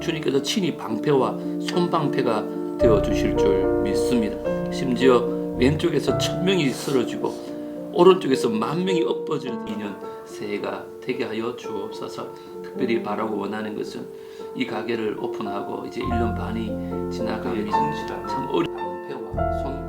주님께서 친히 방패와 손방패가 되어 주실 줄 믿습니다. 심지어 왼쪽에서 천 명이 쓰러지고 오른쪽에서 만 명이 엎어지는 2년 새해가 되게 하여 주옵소서. 특별히 바라고 원하는 것은 이 가게를 오픈하고 이제 1년 반이 지나가면 성실한 참 어린 방패와 손